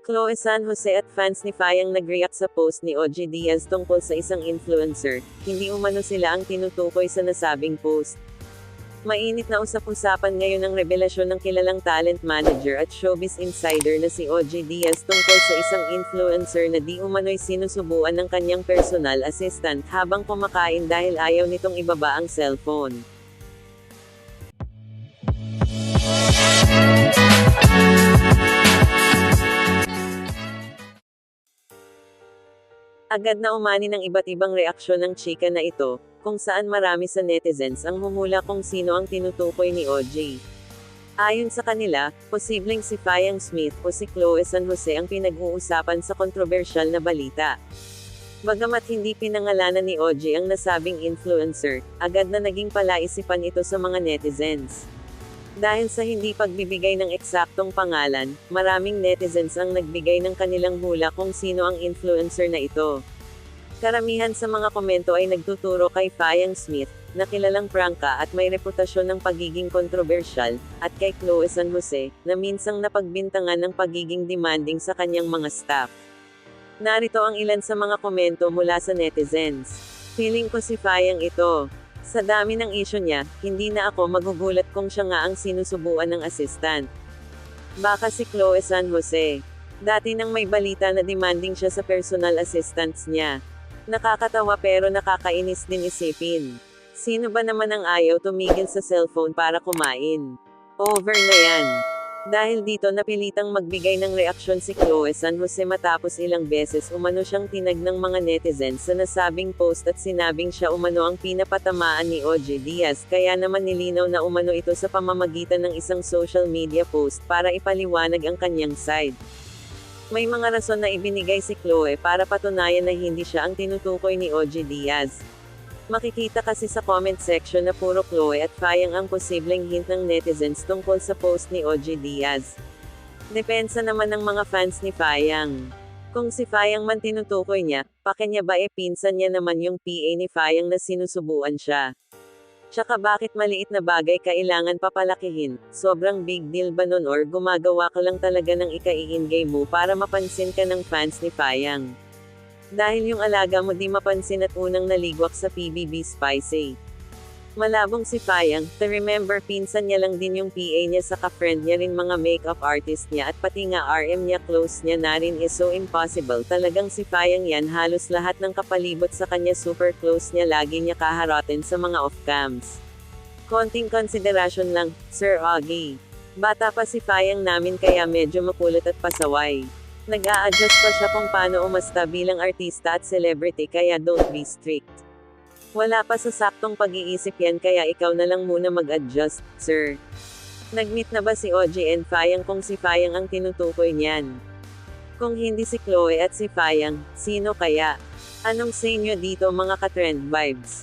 Chloe San Jose at fans ni Fayang nag-react sa post ni OG Diaz tungkol sa isang influencer, hindi umano sila ang tinutukoy sa nasabing post. Mainit na usap-usapan ngayon ang revelasyon ng kilalang talent manager at showbiz insider na si OG Diaz tungkol sa isang influencer na di umano'y sinusubuan ng kanyang personal assistant habang kumakain dahil ayaw nitong ibaba ang cellphone. Agad na umani ng iba't ibang reaksyon ng chika na ito, kung saan marami sa netizens ang humula kung sino ang tinutukoy ni OJ. Ayon sa kanila, posibleng si Fayang Smith o si Chloe San Jose ang pinag-uusapan sa kontrobersyal na balita. Bagamat hindi pinangalanan ni OJ ang nasabing influencer, agad na naging palaisipan ito sa mga netizens. Dahil sa hindi pagbibigay ng eksaktong pangalan, maraming netizens ang nagbigay ng kanilang hula kung sino ang influencer na ito. Karamihan sa mga komento ay nagtuturo kay Fayang Smith, na kilalang prangka at may reputasyon ng pagiging kontrobersyal, at kay Chloe San Jose, na minsang napagbintangan ng pagiging demanding sa kanyang mga staff. Narito ang ilan sa mga komento mula sa netizens. Feeling ko si Fayang ito. Sa dami ng issue niya, hindi na ako magugulat kung siya nga ang sinusubuan ng assistant. Baka si Chloe San Jose. Dati nang may balita na demanding siya sa personal assistants niya. Nakakatawa pero nakakainis din isipin. Sino ba naman ang ayaw tumigil sa cellphone para kumain? Over na yan. Dahil dito napilitang magbigay ng reaksyon si Chloe San Jose matapos ilang beses umano siyang tinag ng mga netizens sa nasabing post at sinabing siya umano ang pinapatamaan ni OJ Diaz kaya naman nilinaw na umano ito sa pamamagitan ng isang social media post para ipaliwanag ang kanyang side. May mga rason na ibinigay si Chloe para patunayan na hindi siya ang tinutukoy ni OJ Diaz. Makikita kasi sa comment section na puro Chloe at Fayang ang posibleng hint ng netizens tungkol sa post ni OJ Diaz. Depensa naman ng mga fans ni Fayang. Kung si Fayang man tinutukoy niya, pakanya ba e pinsan niya naman yung PA ni Fayang na sinusubuan siya. Tsaka bakit maliit na bagay kailangan papalakihin, sobrang big deal ba nun or gumagawa ka lang talaga ng ika-i-ingay mo para mapansin ka ng fans ni Fayang. Dahil yung alaga mo di mapansin at unang naligwak sa PBB Spicy. Malabong si Fayang, to remember pinsan niya lang din yung PA niya sa ka-friend niya rin mga makeup artist niya at pati nga RM niya close niya na rin is so impossible talagang si Fayang yan halos lahat ng kapalibot sa kanya super close niya lagi niya kaharatin sa mga off-cams. Konting konsiderasyon lang, Sir Augie. Bata pa si Fayang namin kaya medyo makulit at pasaway. Nag-a-adjust pa siya kung paano umasta bilang artista at celebrity kaya don't be strict. Wala pa sa saktong pag-iisip yan kaya ikaw na lang muna mag-adjust, sir. Nag-meet na ba si OJ and Fayang kung si Fayang ang tinutukoy niyan? Kung hindi si Chloe at si Fayang, sino kaya? Anong say nyo dito mga ka-trend vibes?